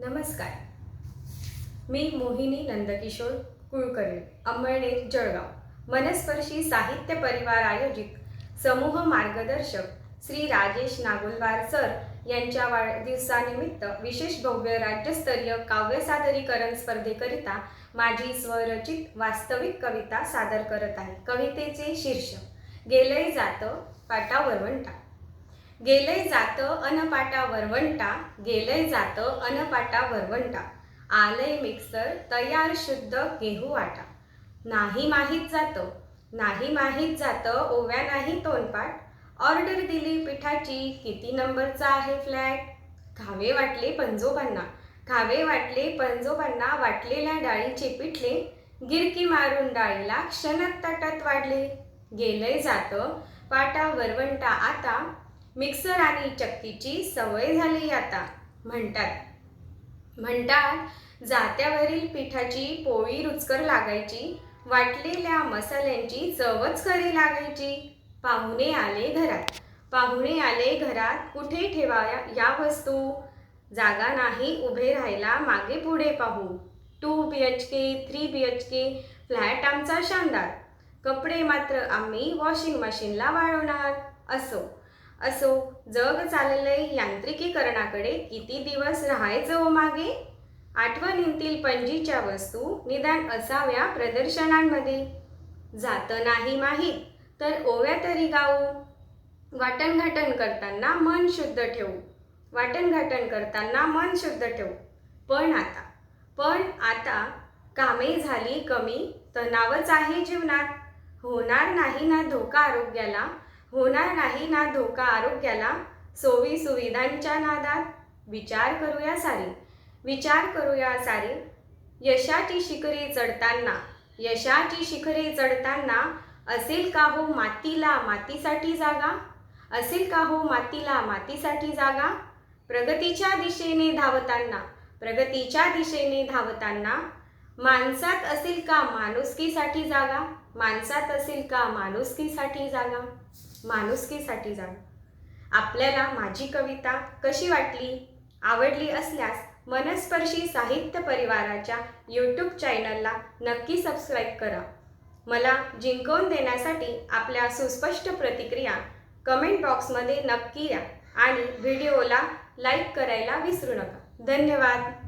नमस्कार. मी मोहिनी नंदकिशोर कुलकर्णी अंमळनेर जळगाव. मनस्पर्शी साहित्य परिवार आयोजित समूह मार्गदर्शक श्री राजेश नागुलवार सर यांच्या वाढदिवसानिमित्त विशेष भव्य राज्यस्तरीय काव्य सादरीकरण स्पर्धेकरिता माझी स्वरचित वास्तविक कविता सादर करत आहे. कवितेचे शीर्षक गेलंय जातं पाटावरवंटा गेलंय जातं अनपाटा वरवंटा गेलंय जातं अनपाटा वरवंटा आलंय मिक्सर तयार शुद्ध गेहू आटा नाही माहीत जातं नाही माहीत जातं ओव्या नाही तोंडपाट ऑर्डर दिली पिठाची किती नंबरचा आहे फ्लॅट? खावे वाटले पंजोबांना. खावे वाटले पंजोबांना वाटलेल्या डाळीचे पिठले गिरकी मारून डाळीला क्षणात ताटात वाढले. गेलंय जातं पाटा वरवंटा आता. मिक्सर आणि चक्कीची सवय झाली आता म्हणतात. म्हणतात जात्यावरील पिठाची पोळी रुचकर लागायची वाटलेल्या मसाल्यांची चवच खरी लागायची. पाहुणे आले घरात. पाहुणे आले घरात कुठे ठेवाया या वस्तू? जागा नाही उभे राहायला मागे पुढे पाहू. Two B H K three B H K flat आमचा शानदार. कपडे मात्र आम्ही वॉशिंग मशीनला वाळवणार असो. असो जग चाललंय यांत्रिकीकरणाकडे किती दिवस राहायचं हो मागे? आठवणींतील पणजीच्या वस्तू निदान असाव्या प्रदर्शनांमध्ये. जातं नाही माहीत तर ओव्या तरी गाऊ. वाटणघाटण करताना मन शुद्ध ठेवू. वाटणघाटण करताना मन शुद्ध ठेवू. पण आता पण आता कामे झाली कमी तणावच आहे जीवनात. होणार नाही ना धोका आरोग्याला होणार नाही ना धोका आरोग्याला? सोयी सुविधांच्या नादात? विचार करूया सारी. विचार करूया सारी. यशाची शिखरे चढताना यशाची शिखरे चढताना असेल का हो मातीला मातीसाठी जागा? असेल का हो मातीला मातीसाठी जागा? प्रगतीच्या दिशेने धावताना प्रगतीच्या दिशेने धावताना माणसात असेल का माणुसकीसाठी जागा? माणसात असेल का माणुसकीसाठी जागा? माणुसकीसाठी जाणू. आपल्याला माझी कविता कशी वाटली? आवडली असल्यास मनस्पर्शी साहित्य परिवाराच्या यूट्यूब चॅनलला नक्की सबस्क्राईब करा. मला जिंकवून देण्यासाठी आपल्या सुस्पष्ट प्रतिक्रिया कमेंट बॉक्समध्ये नक्की द्या आणि व्हिडिओला लाईक करायला विसरू नका. धन्यवाद.